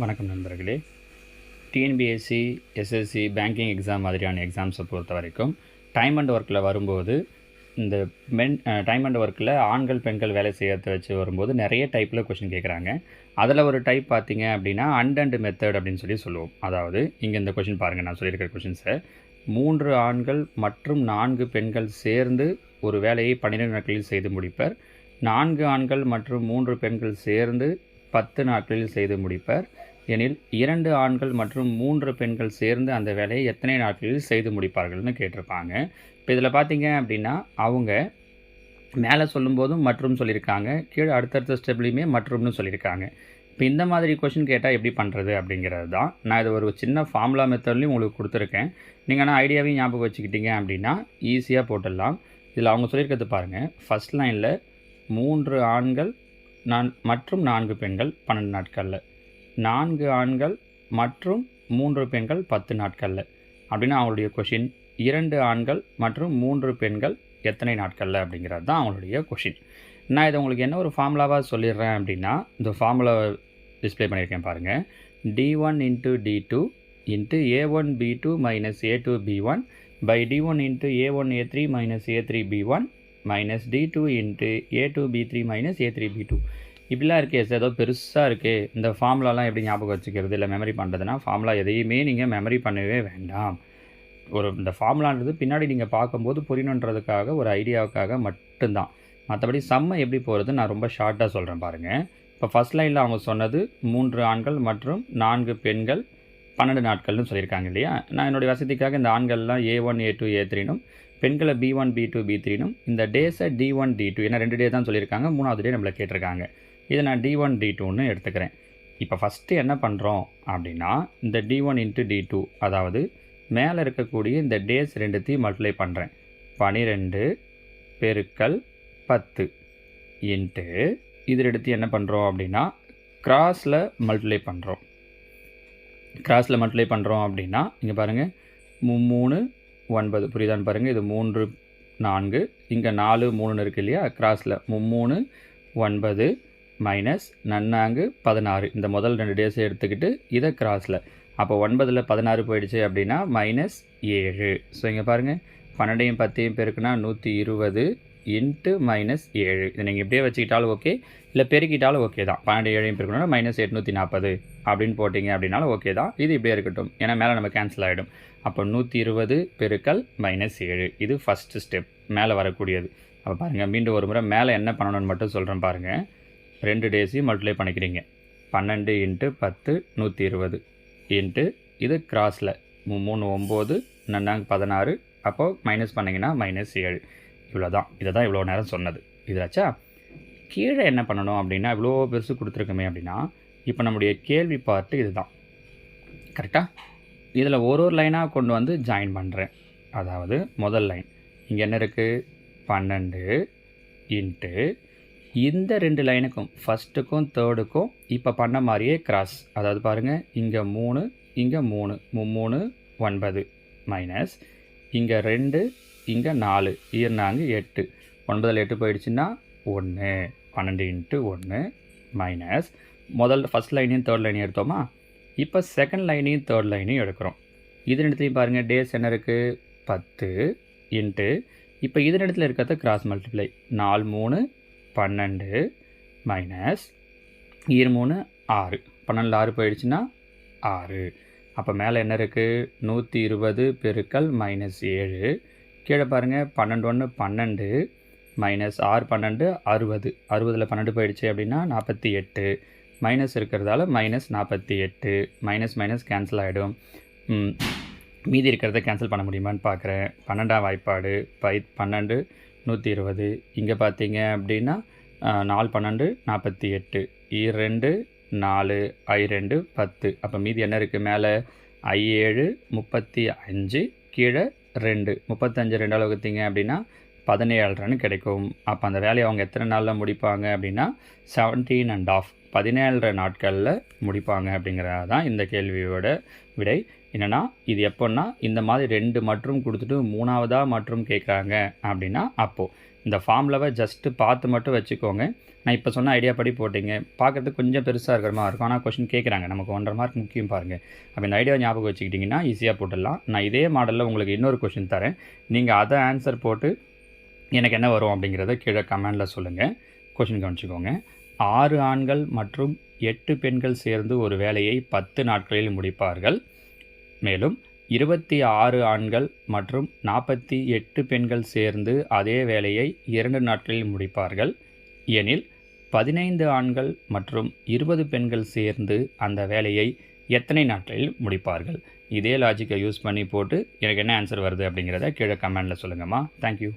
வணக்கம் நண்பர்களே. TNPSC SSC banking exam மாதிரியான எக்ஸாம்ஸை பொறுத்த வரைக்கும் டைம் அண்ட் ஒர்க்கில் வரும்போது இந்த மென் டைம் அண்ட் ஒர்க்கில் ஆண்கள் பெண்கள் வேலை செய்யறத வச்சு வரும்போது நிறைய டைப்பில் கொஷின் கேட்குறாங்க. அதில் ஒரு டைப் பார்த்தீங்க அப்படின்னா அண்ட் அண்ட் மெத்தட் அப்படின்னு சொல்லி சொல்லுவோம். அதாவது இங்கே இந்த கொஷின் பாருங்கள் நான் சொல்லியிருக்கிற கொஷின்ஸை மூன்று ஆண்கள் மற்றும் நான்கு பெண்கள் சேர்ந்து ஒரு வேலையை பன்னிரெண்டு நாட்களில் செய்து முடிப்பர். நான்கு ஆண்கள் மற்றும் மூன்று பெண்கள் சேர்ந்து பத்து நாட்களில் செய்து முடிப்பர். எனில் இரண்டு ஆண்கள் மற்றும் மூன்று பெண்கள் சேர்ந்து அந்த வேலையை எத்தனை நாட்களில் செய்து முடிப்பார்கள்னு கேட்டிருப்பாங்க. இப்போ இதில் பார்த்தீங்க அப்படின்னா அவங்க மேலே சொல்லும்போதும் மற்றும் சொல்லியிருக்காங்க கீழே அடுத்தடுத்த ஸ்டெப்லேயுமே மற்றும்னு சொல்லியிருக்காங்க. இப்போ இந்த மாதிரி கொஷின் கேட்டால் எப்படி பண்ணுறது அப்படிங்கிறது தான். நான் இது ஒரு சின்ன ஃபார்முலா மெத்தட்லையும் உங்களுக்கு கொடுத்துருக்கேன். நீங்கள் ஆனால் ஐடியாவையும் ஞாபகம் வச்சுக்கிட்டீங்க அப்படின்னா ஈஸியாக போட்டுடலாம். இதில் அவங்க சொல்லியிருக்கிறது பாருங்கள் ஃபஸ்ட் லைனில் மூன்று ஆண்கள் நான் மற்றும் நான்கு பெண்கள் பன்னெண்டு நாட்களில். நான்கு ஆண்கள் மற்றும் மூன்று பெண்கள் பத்து நாட்களில். அப்படின்னா அவங்களுடைய கொஷின் இரண்டு ஆண்கள் மற்றும் மூன்று பெண்கள் எத்தனை நாட்களில் அப்படிங்கிறது தான் அவங்களுடைய கொஷின் நான் இதை உங்களுக்கு என்ன ஒரு ஃபார்முலாவாக சொல்லிடுறேன் அப்படின்னா இந்த ஃபார்முலாவை டிஸ்ப்ளே பண்ணியிருக்கேன் பாருங்கள் D one into D two into A one B two minus A two B one by D one into A one A three minus A three B one minus D two into A two B three minus A three B two இப்படிலாம் இருக்கே sir ஏதோ பெருசாக இருக்குது இந்த ஃபார்முலாலாம் எப்படி ஞாபகம் வச்சுக்கிறது? இல்லை மெமரி பண்ணுறதுனா ஃபார்முலா எதையுமே நீங்கள் மெமரி பண்ணவே வேண்டாம். ஒரு இந்த ஃபார்முலான்றது பின்னாடி நீங்கள் பார்க்கும்போது புரியணுன்றதுக்காக ஒரு ஐடியாவுக்காக மட்டும்தான். மற்றபடி செம்ம எப்படி போகிறது நான் ரொம்ப ஷார்ட்டாக சொல்கிறேன் பாருங்கள் இப்போ ஃபஸ்ட் லைனில் அவங்க சொன்னது மூன்று ஆண்கள் மற்றும் நான்கு பெண்கள் பன்னெண்டு நாட்கள்னு சொல்லியிருக்காங்க இல்லையா? நான் என்னுடைய வசதிக்காக இந்த ஆண்கள்லாம் ஏ ஒன் ஏ டூ ஏ த்ரீனும் பெண்களை B one B two B த்ரீனும் இந்த டேஸை டி ஒன் டி டூ ஏன்னா ரெண்டு டே தான் சொல்லியிருக்காங்க மூணாவது டே நம்மளை கேட்டிருக்காங்க. இதை நான் டி ஒன் டி டூன்னு எடுத்துக்கிறேன். இப்போ ஃபஸ்ட்டு என்ன பண்ணுறோம் அப்படின்னா இந்த D one into D two அதாவது மேலே இருக்கக்கூடிய இந்த டேஸ் ரெண்டுத்தையும் மல்டிப்ளை பண்ணுறேன் பனிரெண்டு பெருக்கல் பத்து இன்ட்டு இது எடுத்து என்ன பண்ணுறோம் அப்படின்னா கிராஸில் மல்டிப்ளை பண்ணுறோம் கிராஸில் மல்டிப்ளை பண்ணுறோம் அப்படின்னா இங்கே பாருங்கள் மூணு ஒன்பது. புரியுதான்னு பாருங்கள் இது மூன்று நான்கு. இங்கே நாலு மூணுன்னு இருக்குது இல்லையா? கிராஸில் மும்மூணு ஒன்பது மைனஸ் நன்னாங்கு பதினாறு. இந்த முதல் ரெண்டு டேஸை எடுத்துக்கிட்டு இதை கிராஸில் அப்போ ஒன்பதில் பதினாறு போயிடுச்சு அப்படின்னா மைனஸ் ஏழு. ஸோ இங்கே பாருங்கள் பன்னெண்டையும் பத்தையும் பேருக்குன்னா நூற்றி இருபது. இன்ட்டு மைனஸ் ஏழு. இதை நீங்கள் இப்படியே வச்சுக்கிட்டாலும் ஓகே இல்லை பெருக்கிட்டாலும் ஓகே தான். பன்னெண்டு ஏழையும் பெருக்கணும்னா மைனஸ் எட்நூற்றி நாற்பது அப்படின்னு போட்டிங்க அப்படின்னாலும் ஓகே தான். இது இப்படியே இருக்கட்டும். ஏன்னா மேலே நம்ம கேன்சல் ஆகிடும் அப்போ நூற்றி இருபது பெருக்கல் மைனஸ் ஏழு. இது ஃபஸ்ட்டு ஸ்டெப் மேலே வரக்கூடியது. அப்போ பாருங்கள் மீண்டும் ஒரு முறை மேலே என்ன பண்ணணும்னு மட்டும் சொல்கிறேன் பாருங்கள் ரெண்டு டேஸையும் மல்டிப்ளை பண்ணிக்கிறீங்க. பன்னெண்டு இன்ட்டு பத்து நூற்றி இருபது. இன்ட்டு இது கிராஸில் மூணு ஒம்பது நன்னாங்க பதினாறு. அப்போது மைனஸ் பண்ணிங்கன்னா மைனஸ் ஏழு. இவ்வளோ தான் இதை தான் இவ்வளோ நேரம் சொன்னது. இதாச்சா கீழே என்ன பண்ணணும் அப்படின்னா இவ்வளோ பெருசு கொடுத்துருக்கோமே அப்படின்னா இப்போ நம்முடைய கேள்வி பார்ட்டு இதுதான். கரெக்டாக இதில் ஒரு ஒரு லைனாக கொண்டு வந்து ஜாயின் பண்ணுறேன் அதாவது முதல் லைன் இங்கே என்ன இருக்குது பன்னெண்டு இன்ட்டு இந்த ரெண்டு லைனுக்கும் ஃபஸ்ட்டுக்கும் தேர்டுக்கும் இப்போ பண்ண மாதிரியே கிராஸ் அதாவது பாருங்கள் இங்கே மூணு இங்கே மூணு. மூணு ஒன்பது மைனஸ் இங்கே ரெண்டு இங்கே நாலு. இருந்தாங்க எட்டு. ஒன்பதில் எட்டு போயிடுச்சுன்னா ஒன்று. பன்னெண்டு இன்ட்டு ஒன்று மைனஸ் முதல் ஃபஸ்ட் லைனையும் தேர்ட் லைனையும் எடுத்தோமா? இப்போ செகண்ட் லைனையும் தேர்ட் லைனையும் எடுக்கிறோம். இது இடத்துலையும் பாருங்கள் டேஸ் என்ன இருக்குது பத்து இன்ட்டு. இப்போ இது இடத்துல இருக்கிறத கிராஸ் மல்டிப்ளை நாலு மூணு பன்னெண்டு மைனஸ் ஈர் மூணு ஆறு. பன்னெண்டில் ஆறு போயிடுச்சுன்னா ஆறு. அப்போ மேலே என்ன இருக்குது நூற்றி இருபது பெருக்கல் மைனஸ் ஏழு. கீழே பாருங்கள் பன்னெண்டு ஒன்று பன்னெண்டு மைனஸ் ஆறு பன்னெண்டு அறுபது. அறுபதில் பன்னெண்டு போயிடுச்சு அப்படின்னா நாற்பத்தி எட்டு. மைனஸ் இருக்கிறதால மைனஸ் நாற்பத்தி எட்டு. மைனஸ் மைனஸ் கேன்சல் ஆகிடும் மீதி இருக்கிறத கேன்சல் பண்ண முடியுமான்னு பார்க்குறேன் பன்னெண்டாம் வாய்ப்பாடு பை பன்னெண்டு நூற்றி இருபது. இங்கே பார்த்தீங்க அப்படின்னா நாலு பன்னெண்டு நாற்பத்தி எட்டு. இரண்டு ரெண்டு நாலு ஐ ரெண்டு பத்து. அப்போ மீதி என்ன இருக்குது மேலே? ஐ ஏழு முப்பத்தி அஞ்சு. கீழே ரெண்டு. முப்பத்தஞ்சு ரெண்டாவது வகுத்தீங்க அப்படின்னா பதினேழரைன்னு கிடைக்கும். அப்போ அந்த வேலையை அவங்க எத்தனை நாளில் முடிப்பாங்க அப்படின்னா செவன்டீன் அண்ட் ஆஃப் பதினேழரை நாட்களில் முடிப்பாங்க அப்படிங்கிறது தான் இந்த கேள்வியோட விடை. என்னென்னா இது எப்போன்னா இந்த மாதிரி ரெண்டு மற்றும் கொடுத்துட்டு மூணாவதாக மற்றும் கேட்குறாங்க அப்படின்னா அப்போது இந்த ஃபார்முலாவை ஜஸ்ட்டு பார்த்து மட்டும் வச்சுக்கோங்க. நான் இப்போ சொன்ன ஐடியா படி போட்டிங்க. பார்க்கறதுக்கு கொஞ்சம் பெருசாக இருக்கிற மாதிரி இருக்கும். ஆனால் கொஷின் கேட்குறாங்க நமக்கு ஒன்றரை மார்க் முக்கியம் பாருங்கள் அப்போ இந்த ஐடியா ஞாபகம் வச்சுக்கிட்டிங்கன்னா ஈஸியாக போட்டுடலாம். நான் இதே மாடலில் உங்களுக்கு இன்னொரு கொஷின் தரேன். நீங்கள் அதை ஆன்சர் போட்டு எனக்கு என்ன வரும் அப்படிங்கிறத கீழே கமெண்டில் சொல்லுங்கள் கொஷின் கவனிச்சிக்கோங்க. ஆறு ஆண்கள் மற்றும் எட்டு பெண்கள் சேர்ந்து ஒரு வேலையை பத்து நாட்களில் முடிப்பார்கள். மேலும் இருபத்தி ஆறு ஆண்கள் மற்றும் நாற்பத்தி எட்டு பெண்கள் சேர்ந்து அதே வேலையை இரண்டு நாட்களில் முடிப்பார்கள். எனில் பதினைந்து ஆண்கள் மற்றும் இருபது பெண்கள் சேர்ந்து அந்த வேலையை எத்தனை நாட்களில் முடிப்பார்கள்? இதே லாஜிக்கை யூஸ் பண்ணி போட்டு எனக்கு என்ன ஆன்சர் வருது அப்படிங்கிறத கீழே கமெண்டில் சொல்லுங்கம்மா. தேங்க்யூ